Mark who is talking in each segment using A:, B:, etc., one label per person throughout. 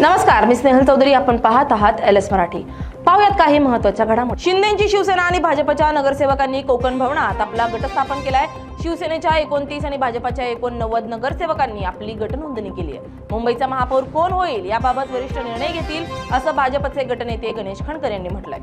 A: नमस्कार मी स्नेहल चौधरी. आपण पाहत आहात एल एस मराठी. पाहुयात काही महत्त्वाच्या घडामोडी. शिंदेची शिवसेना आणि भाजपच्या नगरसेवकांनी कोकण भवनात आपला गट स्थापन केलाय. शिवसेनेच्या एकोणतीस आणि भाजपच्या एकोणनव्वद नगरसेवकांनी आपली गटनोंदणी केली आहे. मुंबईचा महापौर कोण होईल याबाबत वरिष्ठ निर्णय घेतील असं भाजपचे गटनेते गणेश खणकर यांनी म्हटलंय.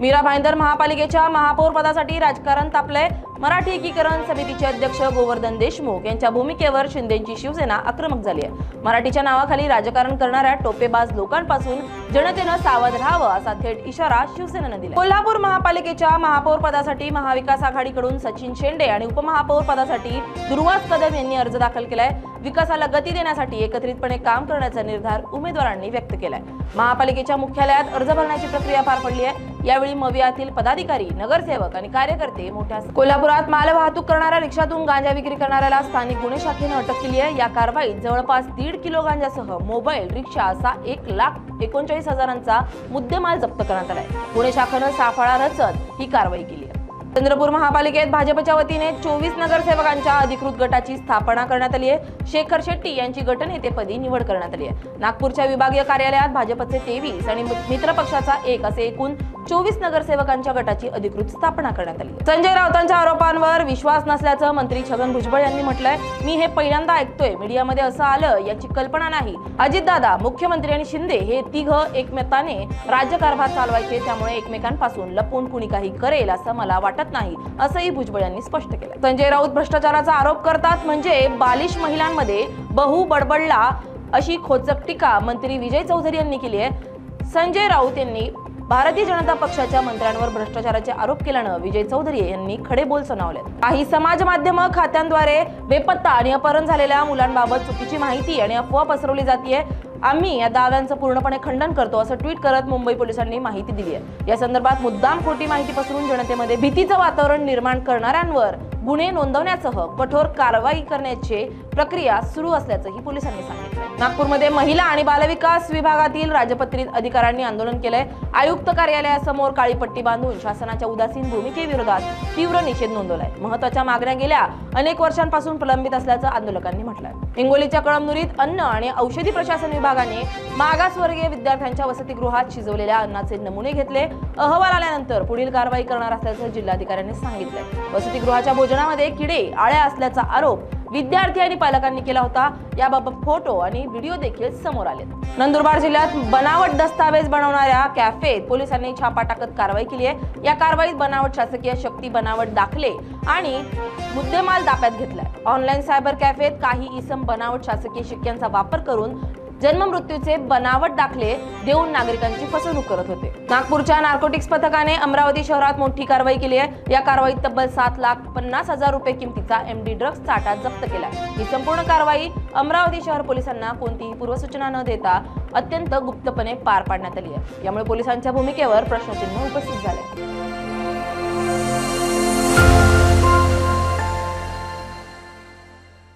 A: मीरा भाईंदर महापालिकेच्या महापौर पदासाठी राजकारण तापलंय. मराठी एकीकरण समितीचे अध्यक्ष गोवर्धन देशमुख यांच्या भूमिकेवर शिंदेची शिवसेना आक्रमक झाली आहे. मराठीच्या नावाखाली राजकारण करणाऱ्या टोपेबाज लोकांपासून जनतेनं सावध राहावं असा थेट इशारा शिवसेनेनं दिला कोल्हापूर महापालिकेच्या महापौर पदासाठी महाविकास आघाडीकडून सचिन शेंडे आणि उपमहापौर पदासाठी दुर्वास कदम यांनी अर्ज दाखल केलाय. विकासाला गती देण्यासाठी एकत्रितपणे काम करण्याचा निर्धार उमेदवारांनी व्यक्त केलाय. महापालिकेच्या मुख्यालयात अर्ज भरण्याची प्रक्रिया पार पडली आहे. यावेळी मवियातील पदाधिकारी नगरसेवक आणि कार्यकर्ते मोठ्या कोल्हापूर कोल्हापुरात मालवाहतूक करणाऱ्या रिक्षातून गांजा विक्री करणाऱ्याला स्थानिक गुन्हे शाखेनं अटक केली आहे. या कारवाईत जवळपास दीड किलो गांजासह मोबाईल रिक्षा असा एक लाख एकोणचाळीस हजारांचा मुद्देमाल जप्त करण्यात आलाय. गुन्हे शाखेनं साफळा रचत ही कारवाई केली आहे. चंद्रपूर महापालिकेत भाजपच्या वतीने चोवीस नगरसेवकांच्या अधिकृत गटाची स्थापना करण्यात आली आहे. शेखर शेट्टी यांची गटनेतेपदी निवड करण्यात आली आहे. नागपूरच्या विभागीय कार्यालयात भाजपचे तेवीस आणि मित्र पक्षाचा एक असे एकूण चोवीस नगरसेवकांच्या गटाची अधिकृत स्थापना करण्यात आली. संजय राऊतांच्या आरोपांवर विश्वास नसल्याचं मंत्री छगन भुजबळ यांनी म्हटलंय. मी हे पहिल्यांदा ऐकतोय. मीडियामध्ये असं आलं याची कल्पना नाही. अजितदादा मुख्यमंत्री आणि शिंदे हे तिघ एकमेकाने राज्यकारभार चालवायचे त्यामुळे एकमेकांपासून लपून कुणी काही करेल असं मला वाटत नाही असंही भुजबळ यांनी स्पष्ट केलं संजय राऊत भ्रष्टाचाराचा आरोप करतात म्हणजे बालिश महिलांमध्ये बहु बडबडला अशी खोचक टीका मंत्री विजय चौधरी यांनी केली आहे. संजय राऊत यांनी भारतीय जनता पक्षाच्या मंत्र्यांवर भ्रष्टाचाराचे आरोप केल्यानं विजय चौधरी यांनी खडे बोल सुनावले काही समाज माध्यम खात्यांद्वारे बेपत्ता आणि अपहरण झालेल्या मुलांबाबत चुकीची माहिती आणि अफवा पसरवली जाते आम्ही या दाव्यांचं पूर्णपणे खंडन करतो असं ट्विट करत मुंबई पोलिसांनी माहिती दिली आहे या संदर्भात मुद्दाम खोटी माहिती पसरून जनतेमध्ये भीतीचं वातावरण निर्माण करणाऱ्यांवर गुन्हे नोंदवण्यासह कठोर कारवाई करण्याची प्रक्रिया सुरू असल्याचंही पोलिसांनी सांगितलं नागपूरमध्ये महिला आणि बालविकास विभागातील राजपत्रित अधिकाऱ्यांनी आंदोलन केलंय. आयुक्त कार्यालयासमोर काळी पट्टी बांधून शासनाच्या उदासीन भूमिकेविरोधात तीव्र निषेध नोंदवलाय. महत्त्वाच्या मागण्या गेल्या अनेक वर्षांपासून प्रलंबित असल्याचं आंदोलकांनी म्हटलंय. हिंगोलीच्या कळमनुरीत अन्न आणि औषधी प्रशासन विभागाने मागासवर्गीय विद्यार्थ्यांच्या वसतिगृहात शिजवलेल्या अन्नाचे नमुने घेतले. अहवाल आल्यानंतर पुढील कारवाई करणार असल्याचं जिल्हाधिकाऱ्यांनी सांगितलंय. वसतिगृहाच्या भोजनामध्ये किडे आळ्या असल्याचा आरोप विद्यार्थी आणि पालकांनी केला होता. याबाबत फोटो आणि व्हिडिओ देखील समोर आले नंदुरबार जिल्ह्यात बनावट दस्तावेज बनवणाऱ्या कॅफेत पोलिसांनी छापा टाकत कारवाई केली आहे. या कारवाईत बनावट शासकीय शक्ती बनावट दाखले आणि मुद्देमाल ताब्यात घेतलाय. ऑनलाईन सायबर कॅफेत काही इसम बनावट शासकीय शिक्क्यांचा वापर करून जन्म मृत्यूचे बनावट दाखले देऊन नागरिकांची फसवणूक करत होते. नागपूरच्या नार्कोटिक्स पथकाने अमरावती शहरात मोठी कारवाई केली आहे. या कारवाईत तब्बल सात लाख पन्नास हजार रुपये किमतीचा एमडी ड्रग्ज साठा जप्त केला ही संपूर्ण कारवाई अमरावती शहर पोलिसांना कोणतीही पूर्वसूचना न देता अत्यंत गुप्तपणे पार पाडण्यात आली आहे. यामुळे पोलिसांच्या भूमिकेवर प्रश्नचिन्ह उपस्थित झाले.